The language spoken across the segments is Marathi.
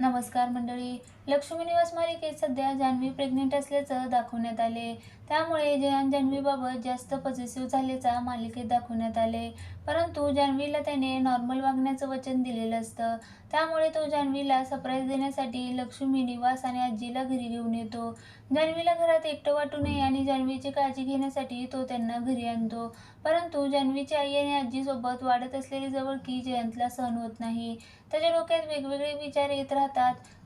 नमस्कार मंडळी. लक्ष्मी निवास मालिकेत सध्या जान्हवी प्रेग्नेंट असल्याचं दाखवण्यात आले. त्यामुळे जयान जान्हवीबाबत जास्त पॉझिटिव्ह झाल्याचा मालिकेत दाखवण्यात आले. परंतु जान्हवीला त्याने नॉर्मल वागण्याचं वचन दिलेलं असतं. त्यामुळे तो जान्हवीला सरप्राईज देण्यासाठी लक्ष्मी निवास आणि आजीला घरी घेऊन येतो. जान्हवीला घरात एकटं वाटू नये आणि जान्हवीची काळजी घेण्यासाठी तो त्यांना घरी आणतो. परंतु जान्हवीची आई आणि आजीसोबत वाढत असलेली जवळकी जयंतला सहन होत नाही. त्याच्या डोक्यात वेगवेगळे विचार येत राहतात.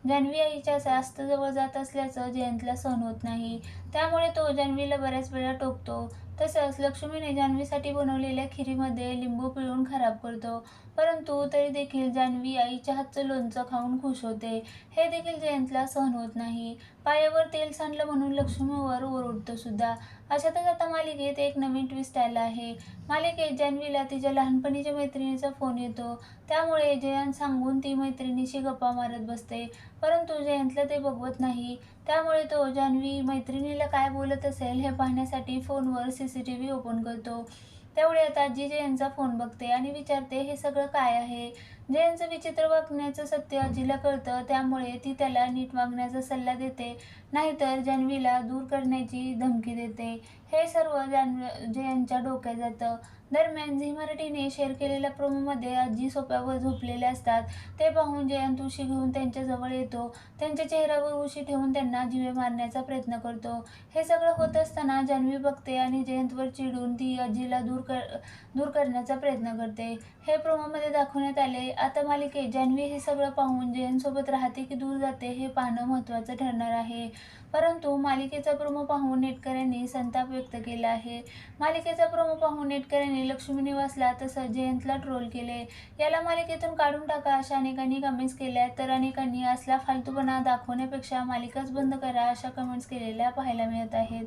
जान्हवी आईच्या जास्त जवळ जात असल्याचं जयंतला सहन होत नाही. त्यामुळे तो जान्हवीला बऱ्याच वेळा टोकतो. तसंच लक्ष्मीने जान्हवीसाठी बनवलेल्या खिरीमध्ये लिंबू पिळून खराब करतो. परंतु तरी देखील जान्हवी आईच्या हातचं लोणचं खाऊन खुश होते. हे देखील जयंतला सहन होत नाही. पायावर तेल सांडलं म्हणून लक्ष्मीवर ओरडतो सुद्धा. अशातच आता मालिकेत एक नवीन ट्विस्ट आला आहे. मालिकेत जान्हवीला तिच्या लहानपणीच्या मैत्रिणीचा फोन येतो. त्यामुळे जयंत सांगून ती मैत्रिणीशी गप्पा मारत बसते. परंतु जयंतला ते बघवत नाही. त्यामुळे तो जान्हवी मैत्रिणीला काय बोलत असेल हे पाहण्यासाठी फोनवर C C C T V open करतो तेवढ्यात आजी यांचा फोन बघते आणि विचारते हे सगळं काय आहे? जयंचं विचित्र वागण्याचं सत्य आजीला कळतं त्यामुळे ती त्याला नीट वागण्याचा सल्ला देते. नाहीतर जान्हवीला दूर करण्याची धमकी देते. हे सर्व जान्ह जयंतच्या डोक्यात जातं. दरम्यान झी मराठीने शेअर केलेल्या प्रोमोमध्ये आजी सोप्यावर झोपलेल्या असतात. ते पाहून जयंत उशी घेऊन त्यांच्याजवळ येतो. त्यांच्या चेहऱ्यावर उशी ठेवून त्यांना जिवे मारण्याचा प्रयत्न करतो. हे सगळं होत असताना जान्हवी बघते आणि जयंतवर चिडून ती आजीला दूर कर दूर करण्याचा प्रयत्न करते. हे प्रोमोमध्ये दाखवण्यात आले आता मालिकेत जान्हवी हे सगळं पाहून जयनसोबत राहते की दूर जाते हे पाहणं महत्त्वाचं ठरणार आहे. परंतु मालिकेचा प्रोमो पाहून नेटकऱ्यांनी संताप व्यक्त केला आहे. मालिकेचा प्रोमो पाहून नेटकऱ्यांनी लक्ष्मी निवासला तसंच जयंतला ट्रोल केले. याला मालिकेतून काढून टाका अशा अनेकांनी कमेंट्स केल्या. तर अनेकांनी असला फालतूपणा दाखवण्यापेक्षा मालिकाच बंद करा अशा कमेंट्स केलेल्या पाहायला मिळत आहेत.